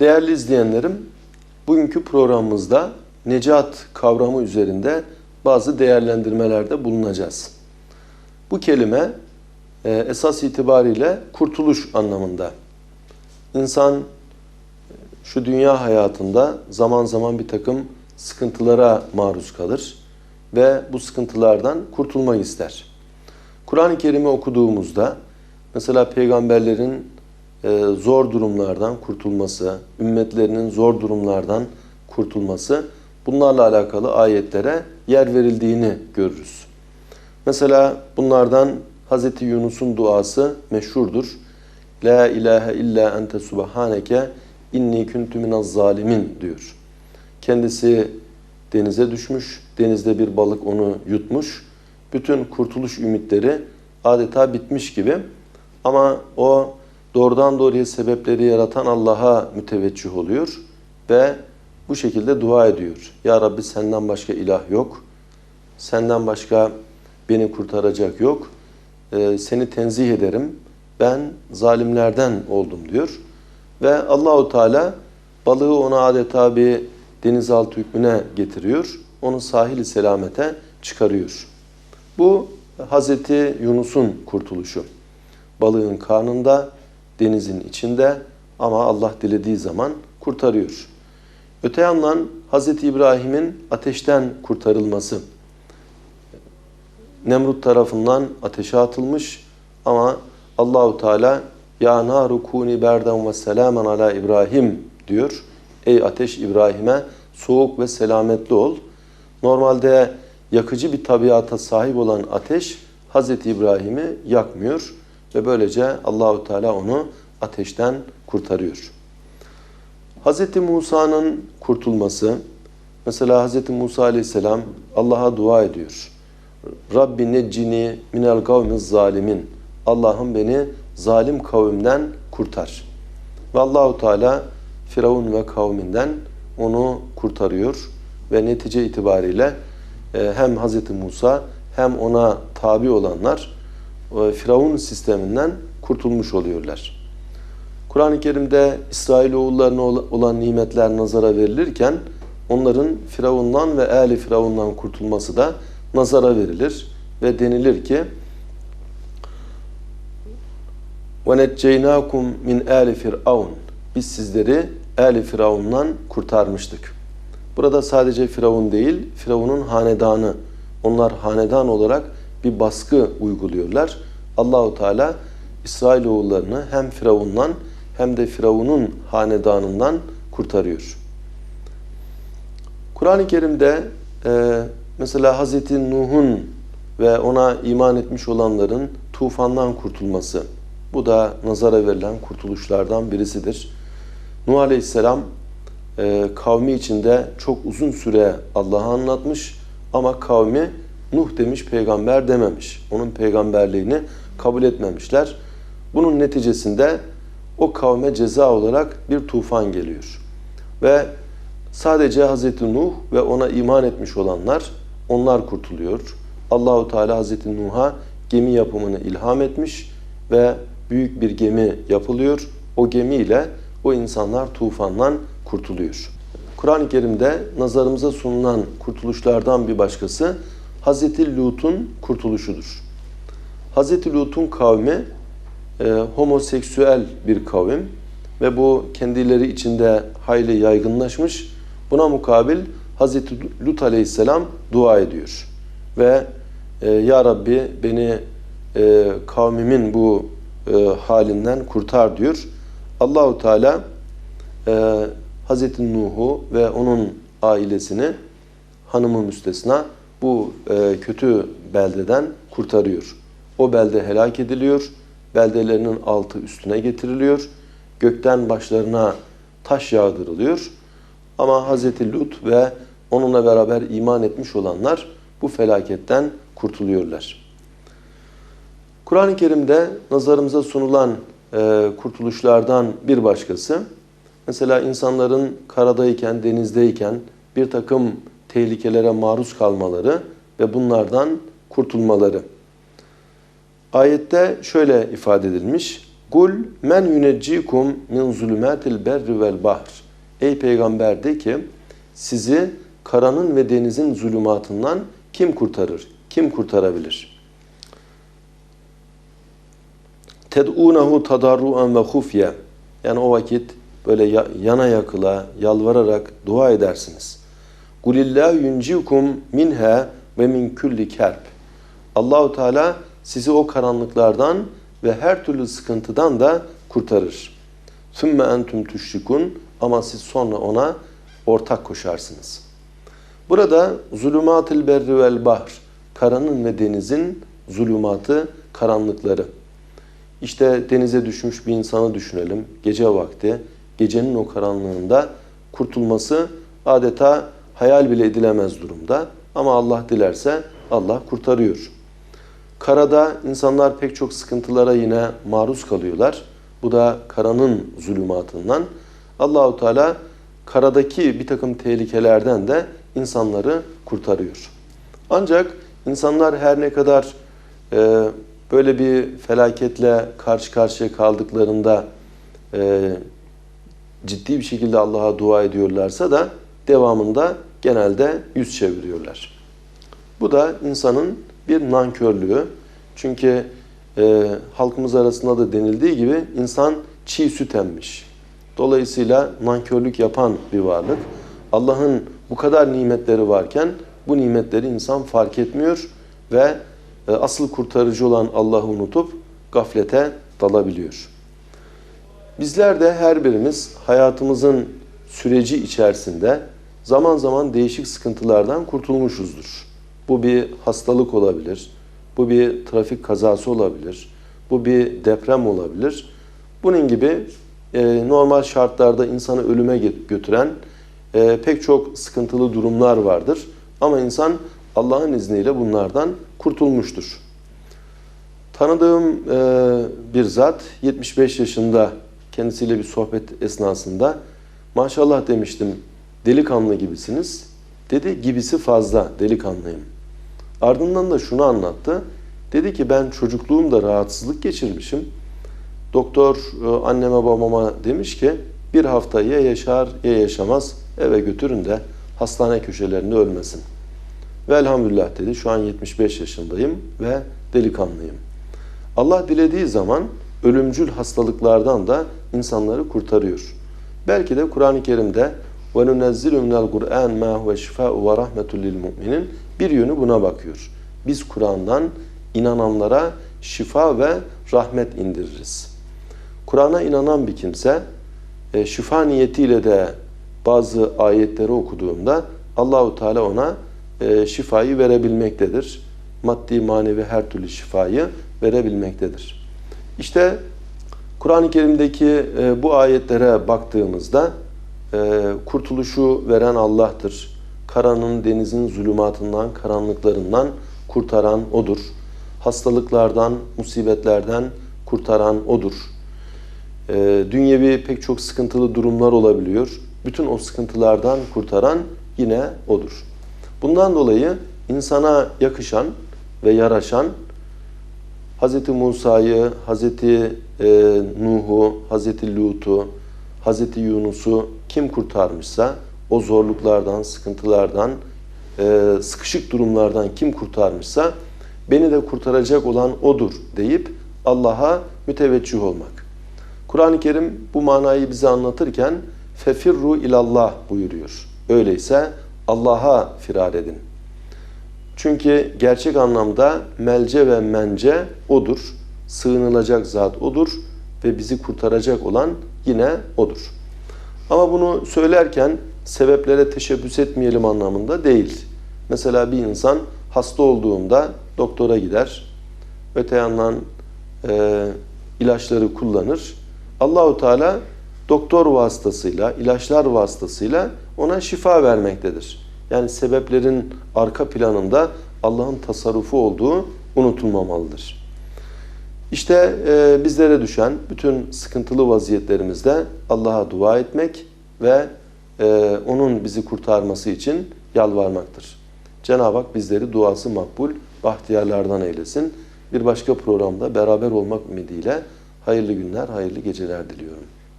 Değerli izleyenlerim, bugünkü programımızda necat kavramı üzerinde bazı değerlendirmelerde bulunacağız. Bu kelime e, esas itibariyle kurtuluş anlamında. İnsan şu dünya hayatında zaman zaman bir takım sıkıntılara maruz kalır ve bu sıkıntılardan kurtulmak ister. Kur'an-ı Kerim'i okuduğumuzda mesela peygamberlerin e, zor durumlardan kurtulması, ümmetlerinin zor durumlardan kurtulması bunlarla alakalı ayetlere yer verildiğini görürüz. Mesela bunlardan Hz. Yunus'un duası meşhurdur. La ilahe illa ente subhaneke inni kuntu minaz zalimin diyor. Kendisi denize düşmüş, denizde bir balık onu yutmuş. Bütün kurtuluş ümitleri adeta bitmiş gibi. Ama o doğrudan doğruya sebepleri yaratan Allah'a müteveccih oluyor ve bu şekilde dua ediyor. Ya Rabbi senden başka ilah yok. Senden başka beni kurtaracak yok. Ee, seni tenzih ederim. Ben zalimlerden oldum diyor. Ve Allahu Teala balığı ona adeta bir denizaltı hükmüne getiriyor. Onu sahil selamete çıkarıyor. Bu Hazreti Yunus'un kurtuluşu. Balığın karnında, denizin içinde ama Allah dilediği zaman kurtarıyor. Öte yandan Hazreti İbrahim'in ateşten kurtarılması. Nemrut tarafından ateşe atılmış ama Allahu Teala ya naru kuni berden ve selamen ala İbrahim diyor. Ey ateş İbrahim'e soğuk ve selametli ol. Normalde yakıcı bir tabiata sahip olan ateş Hazreti İbrahim'i yakmıyor ve böylece Allahu Teala onu ateşten kurtarıyor. Hazreti Musa'nın kurtulması mesela Hazreti Musa Aleyhisselam Allah'a dua ediyor. Rabbi neccini minel kavmiz zalimin. Allah'ım beni zalim kavimden kurtar. Ve Allahu Teala Firavun ve kavminden onu kurtarıyor ve netice itibariyle e, hem Hazreti Musa hem ona tabi olanlar Firavun sisteminden kurtulmuş oluyorlar. Kur'an-ı Kerim'de İsrailoğullarına olan nimetler nazara verilirken onların Firavundan ve Ali Firavundan kurtulması da nazara verilir ve denilir ki وَنَجَّيْنَاكُمْ min ali firavun. Biz sizleri Ali Firavun'dan kurtarmıştık. Burada sadece Firavun değil, Firavun'un hanedanı. Onlar hanedan olarak bir baskı uyguluyorlar. Allahu Teala İsrailoğullarını hem Firavun'dan hem de Firavun'un hanedanından kurtarıyor. Kur'an-ı Kerim'de e, mesela Hazreti Nuh'un ve ona iman etmiş olanların tufandan kurtulması, bu da nazara verilen kurtuluşlardan birisidir. Nuh Aleyhisselam e, kavmi içinde çok uzun süre Allah'ı anlatmış ama kavmi Nuh demiş peygamber dememiş. Onun peygamberliğini kabul etmemişler. Bunun neticesinde o kavme ceza olarak bir tufan geliyor. Ve sadece Hazreti Nuh ve ona iman etmiş olanlar onlar kurtuluyor. Allahu Teala Hazreti Nuh'a gemi yapımını ilham etmiş ve büyük bir gemi yapılıyor. O gemiyle o insanlar tufandan kurtuluyor. Kur'an-ı Kerim'de nazarımıza sunulan kurtuluşlardan bir başkası Hazreti Lut'un kurtuluşudur. Hazreti Lut'un kavmi e, homoseksüel bir kavim ve bu kendileri içinde hayli yaygınlaşmış. Buna mukabil Hazreti Lut aleyhisselam dua ediyor. Ve e, Ya Rabbi beni e, kavmimin bu e, halinden kurtar diyor. Allahu Teala e, Hazreti Nuh'u ve onun ailesini hanımı müstesna bu e, kötü beldeden kurtarıyor. O belde helak ediliyor. Beldelerinin altı üstüne getiriliyor. Gökten başlarına taş yağdırılıyor. Ama Hazreti Lut ve onunla beraber iman etmiş olanlar bu felaketten kurtuluyorlar. Kur'an-ı Kerim'de nazarımıza sunulan e, kurtuluşlardan bir başkası, mesela insanların karadayken, denizdeyken bir takım tehlikelere maruz kalmaları ve bunlardan kurtulmaları. Ayette şöyle ifade edilmiş, Kul men yuneccikum min zulümatil berri vel bahr. Ey peygamber de ki sizi karanın ve denizin zulümatından kim kurtarır? Kim kurtarabilir? Ted'unehu tadarruan ve hufye. Yani o vakit böyle yana yakıla, yalvararak dua edersiniz. Kulillahu yuncikum minha ve min kulli kerb. Allahu Teala sizi o karanlıklardan ve her türlü sıkıntıdan da kurtarır. Sümme entum tüşrikun ama siz sonra ona ortak koşarsınız. Burada zulümatil berri vel bahr, karanın ve denizin zulümatı, karanlıkları. İşte denize düşmüş bir insanı düşünelim. Gece vakti, gecenin o karanlığında kurtulması adeta hayal bile edilemez durumda. Ama Allah dilerse Allah kurtarıyor. Karada insanlar pek çok sıkıntılara yine maruz kalıyorlar. Bu da karanın zulümatından. Allahu Teala karadaki bir takım tehlikelerden de insanları kurtarıyor. Ancak insanlar her ne kadar e, böyle bir felaketle karşı karşıya kaldıklarında e, ciddi bir şekilde Allah'a dua ediyorlarsa da devamında genelde yüz çeviriyorlar. Bu da insanın bir nankörlüğü. Çünkü e, halkımız arasında da denildiği gibi insan çiğ süt emmiş. Dolayısıyla nankörlük yapan bir varlık. Allah'ın bu kadar nimetleri varken bu nimetleri insan fark etmiyor ve e, asıl kurtarıcı olan Allah'ı unutup gaflete dalabiliyor. Bizler de her birimiz hayatımızın süreci içerisinde zaman zaman değişik sıkıntılardan kurtulmuşuzdur. Bu bir hastalık olabilir, bu bir trafik kazası olabilir, bu bir deprem olabilir. Bunun gibi e, normal şartlarda insanı ölüme götüren e, pek çok sıkıntılı durumlar vardır. Ama insan Allah'ın izniyle bunlardan kurtulmuştur. Tanıdığım e, bir zat 75 yaşında kendisiyle bir sohbet esnasında maşallah demiştim delikanlı gibisiniz. Dedi gibisi fazla delikanlıyım. Ardından da şunu anlattı. Dedi ki ben çocukluğumda rahatsızlık geçirmişim. Doktor e, anneme babama demiş ki bir hafta ya yaşar ya yaşamaz eve götürün de hastane köşelerinde ölmesin. Ve elhamdülillah dedi şu an 75 yaşındayım ve delikanlıyım. Allah dilediği zaman ölümcül hastalıklardan da insanları kurtarıyor. Belki de Kur'an-ı Kerim'de وَنُنَزِّلُ مِنَ الْقُرْآنِ مَا هُوَ شِفَاءُ وَرَحْمَةٌ لِلْمُؤْمِنِينَ Bir yönü buna bakıyor. Biz Kur'an'dan inananlara şifa ve rahmet indiririz. Kur'an'a inanan bir kimse e, şifa niyetiyle de bazı ayetleri okuduğunda Allahu Teala ona e, şifayı verebilmektedir. Maddi manevi her türlü şifayı verebilmektedir. İşte Kur'an-ı Kerim'deki e, bu ayetlere baktığımızda e, kurtuluşu veren Allah'tır. Karanın, denizin zulümatından, karanlıklarından kurtaran O'dur. Hastalıklardan, musibetlerden kurtaran O'dur. E, dünyevi pek çok sıkıntılı durumlar olabiliyor. Bütün o sıkıntılardan kurtaran yine O'dur. Bundan dolayı insana yakışan ve yaraşan Hz. Musa'yı, Hz. Nuh'u, Hz. Lut'u, Hz. Yunus'u kim kurtarmışsa o zorluklardan, sıkıntılardan, e, sıkışık durumlardan kim kurtarmışsa beni de kurtaracak olan O'dur deyip Allah'a müteveccih olmak. Kur'an-ı Kerim bu manayı bize anlatırken fefirru ilallah buyuruyor. Öyleyse Allah'a firar edin. Çünkü gerçek anlamda melce ve mence O'dur. Sığınılacak zat O'dur ve bizi kurtaracak olan yine O'dur. Ama bunu söylerken sebeplere teşebbüs etmeyelim anlamında değil. Mesela bir insan hasta olduğunda doktora gider. Öte yandan e, ilaçları kullanır. Allahu Teala doktor vasıtasıyla, ilaçlar vasıtasıyla ona şifa vermektedir. Yani sebeplerin arka planında Allah'ın tasarrufu olduğu unutulmamalıdır. İşte e, bizlere düşen bütün sıkıntılı vaziyetlerimizde Allah'a dua etmek ve e, O'nun bizi kurtarması için yalvarmaktır. Cenab-ı Hak bizleri duası makbul, bahtiyarlardan eylesin. Bir başka programda beraber olmak ümidiyle Hayırlı günler, hayırlı geceler diliyorum.